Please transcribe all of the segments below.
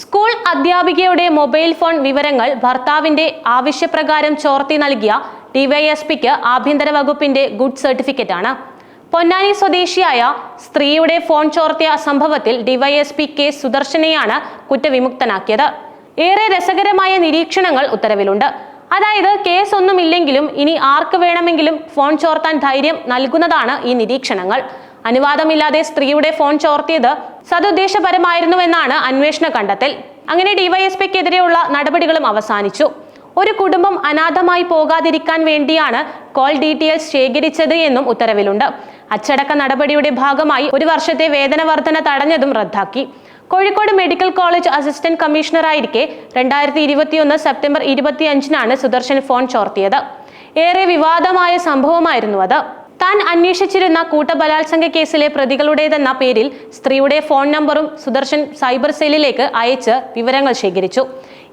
School അധ്യാപികയുടെ mobile phone വിവരങ്ങൾ ഭർത്താവിന്റെ ആവശ്യപ്രകാരം ചോർത്തി നൽകിയ ഡിവൈഎസ്പിക്ക് ആഭ്യന്തര വകുപ്പിന്റെ ഗുഡ് സർട്ടിഫിക്കറ്റ് ആണ് പൊന്നാനി സ്വദേശിയായ സ്ത്രീയുടെ ഫോൺ ചോർത്തിയ സംഭവത്തിൽ ഡിവൈഎസ്പി കെ സുദർശനെയാണ് കുറ്റവിമുക്തനാക്കിയത്. ഏറെ രസകരമായ നിരീക്ഷണങ്ങൾ ഉത്തരവിലുണ്ട്. അതായത് കേസ് ഒന്നുമില്ലെങ്കിലും ഇനി ആർക്ക് വേണമെങ്കിലും ഫോൺ ചോർത്താൻ ധൈര്യം നൽകുന്നതാണ് ഈ നിരീക്ഷണങ്ങൾ. അനുവാദമില്ലാതെ സ്ത്രീയുടെ ഫോൺ ചോർത്തിയത് സതുദ്ദേശപരമായിരുന്നുവെന്നാണ് അന്വേഷണ കണ്ടെത്തൽ. അങ്ങനെ ഡിവൈഎസ്പിക്കെതിരെയുള്ള നടപടികളും അവസാനിച്ചു. ഒരു കുടുംബം അനാഥമായി പോകാതിരിക്കാൻ വേണ്ടിയാണ് കോൾ ഡീറ്റെയിൽസ് ശേഖരിച്ചത് എന്നും ഉത്തരവിലുണ്ട്. അച്ചടക്ക നടപടിയുടെ ഭാഗമായി ഒരു വർഷത്തെ വേതന വർധന തടഞ്ഞതും റദ്ദാക്കി. കോഴിക്കോട് മെഡിക്കൽ കോളേജ് അസിസ്റ്റന്റ് കമ്മീഷണറായിരിക്കെ രണ്ടായിരത്തി ഇരുപത്തിയൊന്ന് സെപ്റ്റംബർ ഇരുപത്തിയഞ്ചിനാണ് സുദർശൻ ഫോൺ ചോർത്തിയത്. ഏറെ വിവാദമായ സംഭവമായിരുന്നു അത്. താൻ അന്വേഷിച്ചിരുന്ന കൂട്ടബലാത്സംഗ കേസിലെ പ്രതികളുടേതെന്ന പേരിൽ സ്ത്രീയുടെ ഫോൺ നമ്പറും സുദർശൻ സൈബർ സെല്ലിലേക്ക് അയച്ച് വിവരങ്ങൾ ശേഖരിച്ചു.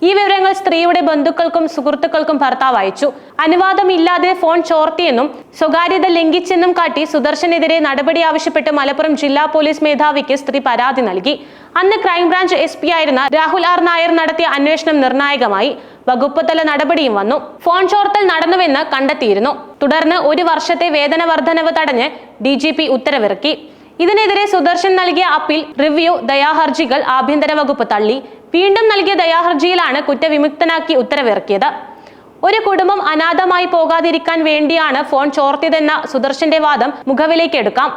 ഈ വിവരങ്ങൾ സ്ത്രീയുടെ ബന്ധുക്കൾക്കും സുഹൃത്തുക്കൾക്കും ഭർത്താവ് അയച്ചു. അനുവാദമില്ലാതെ ഫോൺ ചോർത്തിയെന്നും സ്വകാര്യത ലംഘിച്ചെന്നും കാട്ടി സുദർശനെതിരെ നടപടി ആവശ്യപ്പെട്ട് മലപ്പുറം ജില്ലാ പോലീസ് മേധാവിക്ക് സ്ത്രീ പരാതി നൽകി. അന്ന് ക്രൈംബ്രാഞ്ച് എസ് പി ആയിരുന്ന രാഹുൽ ആർ നായർ നടത്തിയ അന്വേഷണം നിർണായകമായി. വകുപ്പ് തല നടപടിയും വന്നു. ഫോൺ ചോർത്തൽ നടന്നുവെന്ന് കണ്ടെത്തിയിരുന്നു. തുടർന്ന് ഒരു വർഷത്തെ വേതന വർധനവ് തടഞ്ഞ് ഡി ജി പി ഉത്തരവിറക്കി. ഇതിനെതിരെ സുദർശൻ നൽകിയ അപ്പീൽ റിവ്യൂ ദയാഹർജികൾ ആഭ്യന്തര വകുപ്പ് തള്ളി. വീണ്ടും നൽകിയ ദയാഹർജിയിലാണ് കുറ്റവിമുക്തനാക്കി ഉത്തരവിറക്കിയത്. ഒരു കുടുംബം അനാഥമായി പോകാതിരിക്കാൻ വേണ്ടിയാണ് ഫോൺ ചോർത്തിയതെന്ന സുദർശന്റെ വാദം മുഖവിലേക്ക് എടുക്കാം.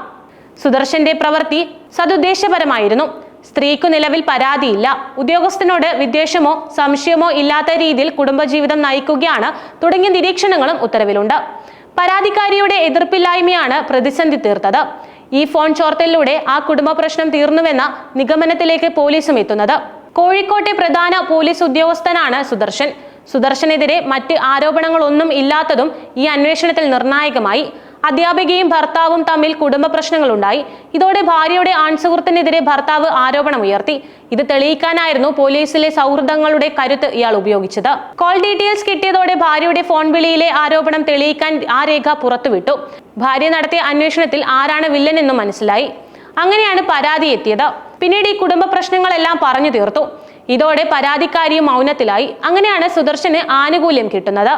സുദർശന്റെ പ്രവൃത്തി സതുദ്ദേശപരമായിരുന്നു. സ്ത്രീക്കു നിലവിൽ പരാതിയില്ല. ഉദ്യോഗസ്ഥനോട് വിദ്വേഷമോ സംശയമോ ഇല്ലാത്ത രീതിയിൽ കുടുംബജീവിതം നയിക്കുകയാണ് തുടങ്ങിയ നിരീക്ഷണങ്ങളും ഉത്തരവിലുണ്ട്. പരാതിക്കാരിയുടെ എതിർപ്പില്ലായ്മയാണ് പ്രതിസന്ധി തീർത്തത്. ഈ ഫോൺ ചോർത്തലിലൂടെ ആ കുടുംബ പ്രശ്നം തീർന്നുവെന്ന നിഗമനത്തിലേക്ക് പോലീസും എത്തുന്നത്. കോഴിക്കോട്ടെ പ്രധാന പോലീസ് ഉദ്യോഗസ്ഥനാണ് സുദർശൻ. സുദർശനെതിരെ മറ്റ് ആരോപണങ്ങളൊന്നും ഇല്ലാത്തതും ഈ അന്വേഷണത്തിൽ നിർണായകമായി. അധ്യാപികയും ഭർത്താവും തമ്മിൽ കുടുംബ പ്രശ്നങ്ങളുണ്ടായി. ഇതോടെ ഭാര്യയുടെ ആൺസുഹൃത്തിനെതിരെ ഭർത്താവ് ആരോപണമുയർത്തി. ഇത് തെളിയിക്കാനായിരുന്നു പോലീസിലെ സൗഹൃദങ്ങളുടെ കരുത്ത് ഇയാൾ ഉപയോഗിച്ചത്. കോൾ ഡീറ്റെയിൽസ് കിട്ടിയതോടെ ഭാര്യയുടെ ഫോൺ വിളിയിലെ ആരോപണം തെളിയിക്കാൻ ആ രേഖ പുറത്തുവിട്ടു. ഭാര്യ നടത്തിയ അന്വേഷണത്തിൽ ആരാണ് വില്ലൻ എന്നും മനസ്സിലായി. അങ്ങനെയാണ് പരാതി എത്തിയത്. പിന്നീട് ഈ കുടുംബ പ്രശ്നങ്ങളെല്ലാം പറഞ്ഞു തീർത്തു. ഇതോടെ പരാതിക്കാരിയും മൗനത്തിലായി. അങ്ങനെയാണ് സുദർശന് ആനുകൂല്യം കിട്ടുന്നത്.